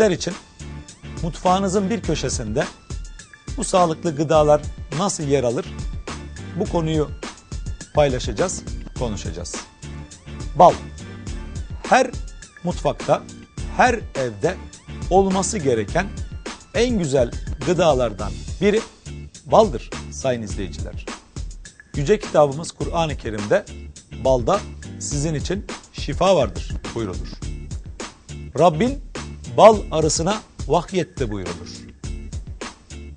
sizler için mutfağınızın bir köşesinde bu sağlıklı gıdalar nasıl yer alır? Bu konuyu paylaşacağız, konuşacağız. Bal. Her mutfakta, her evde olması gereken en güzel gıdalardan biri baldır sayın izleyiciler. Yüce kitabımız Kur'an-ı Kerim'de balda sizin için şifa vardır buyurulur. Rabbin bal arısına vahyetti buyurulur.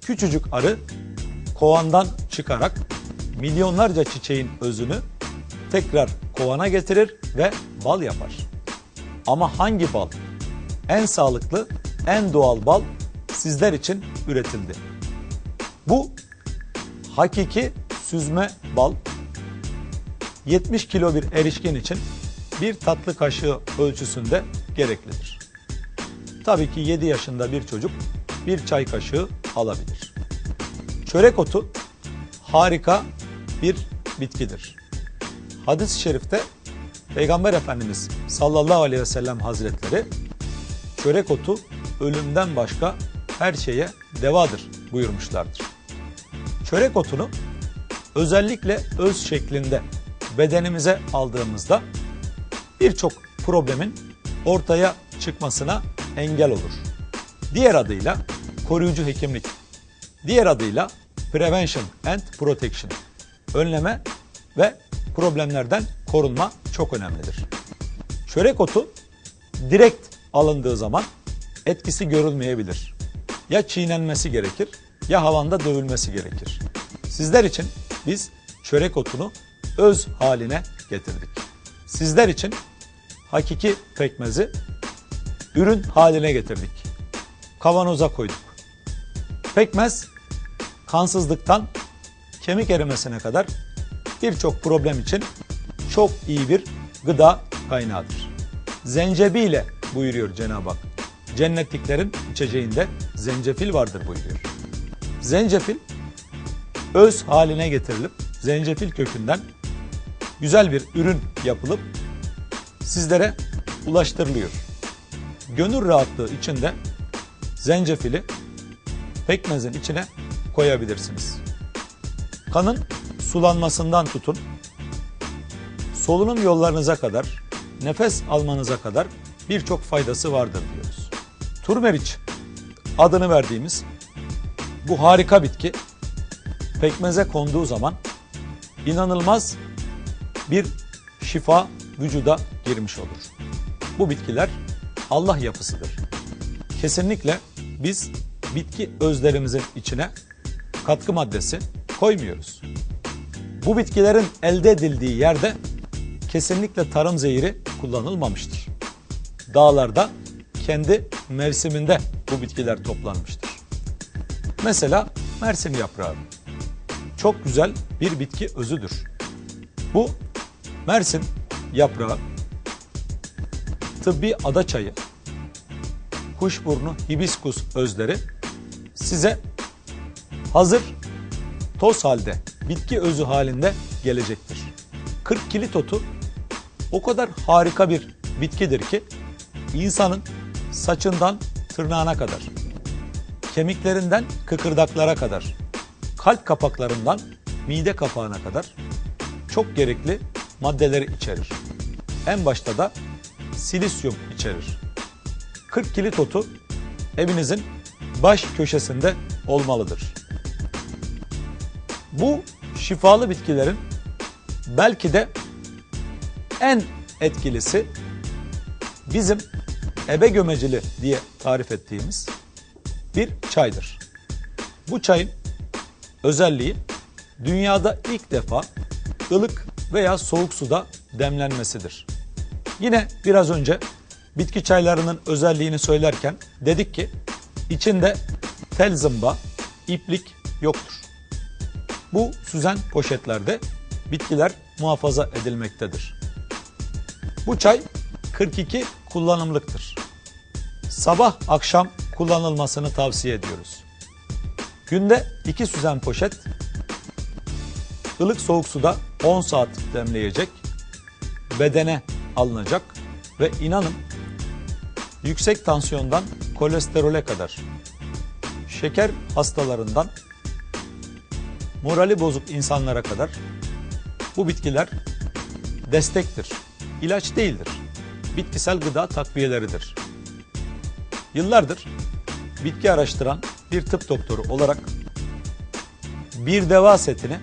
Küçücük arı kovandan çıkarak milyonlarca çiçeğin özünü tekrar kovana getirir ve bal yapar. Ama hangi bal? En sağlıklı, en doğal bal sizler için üretildi. Bu hakiki süzme bal 70 kilo bir erişkin için bir tatlı kaşığı ölçüsünde gereklidir. Tabii ki 7 yaşında bir çocuk bir çay kaşığı alabilir. Çörek otu harika bir bitkidir. Hadis-i şerifte Peygamber Efendimiz sallallahu aleyhi ve sellem hazretleri çörek otu ölümden başka her şeye devadır buyurmuşlardır. Çörek otunu özellikle öz şeklinde bedenimize aldığımızda birçok problemin ortaya çıkmasına engel olur. Diğer adıyla koruyucu hekimlik, diğer adıyla prevention and protection, önleme ve problemlerden korunma çok önemlidir. Çörek otu direkt alındığı zaman etkisi görülmeyebilir. Ya çiğnenmesi gerekir ya havanda dövülmesi gerekir. Sizler için biz çörek otunu öz haline getirdik. Sizler için hakiki pekmezi ürün haline getirdik. Kavanoza koyduk. Pekmez kansızlıktan kemik erimesine kadar birçok problem için çok iyi bir gıda kaynağıdır. Zencebiyle buyuruyor Cenab-ı Hak. Cennetliklerin içeceğinde zencefil vardır buyuruyor. Zencefil öz haline getirilip zencefil kökünden güzel bir ürün yapılıp sizlere ulaştırılıyor. Gönül rahatlığı içinde zencefili pekmezin içine koyabilirsiniz. Kanın sulanmasından tutun, solunum yollarınıza kadar, nefes almanıza kadar birçok faydası vardır diyoruz. Turmeriç adını verdiğimiz bu harika bitki pekmeze konduğu zaman inanılmaz bir şifa vücuda girmiş olur. Bu bitkiler Allah yapısıdır. Kesinlikle biz bitki özlerimizin içine katkı maddesi koymuyoruz. Bu bitkilerin elde edildiği yerde kesinlikle tarım zehri kullanılmamıştır. Dağlarda kendi mevsiminde bu bitkiler toplanmıştır. Mesela Mersin yaprağı çok güzel bir bitki özüdür. Bu Mersin yaprağı, tıbbi ada çayı, kuşburnu, hibiskus özleri size hazır toz halde, bitki özü halinde gelecektir. 40 kilit otu o kadar harika bir bitkidir ki insanın saçından tırnağına kadar, kemiklerinden kıkırdaklara kadar, kalp kapaklarından mide kapağına kadar çok gerekli maddeleri içerir. En başta da silisyum içerir. 40 kilit otu evinizin baş köşesinde olmalıdır. Bu şifalı bitkilerin belki de en etkilisi bizim ebe gömecili diye tarif ettiğimiz bir çaydır. Bu çayın özelliği dünyada ilk defa ılık veya soğuk suda demlenmesidir. Yine biraz önce bitki çaylarının özelliğini söylerken dedik ki içinde tel zımba, iplik yoktur. Bu süzen poşetlerde bitkiler muhafaza edilmektedir. Bu çay 42 kullanımlıktır. Sabah akşam kullanılmasını tavsiye ediyoruz. Günde 2 süzen poşet ılık soğuk suda 10 saat demleyecek, bedene alınacak ve inanın yüksek tansiyondan kolesterole kadar, şeker hastalarından morali bozuk insanlara kadar bu bitkiler destektir. İlaç değildir. Bitkisel gıda takviyeleridir. Yıllardır bitki araştıran bir tıp doktoru olarak bir deva setini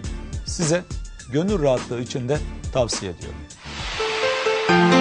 size gönül rahatlığı içinde tavsiye ediyorum.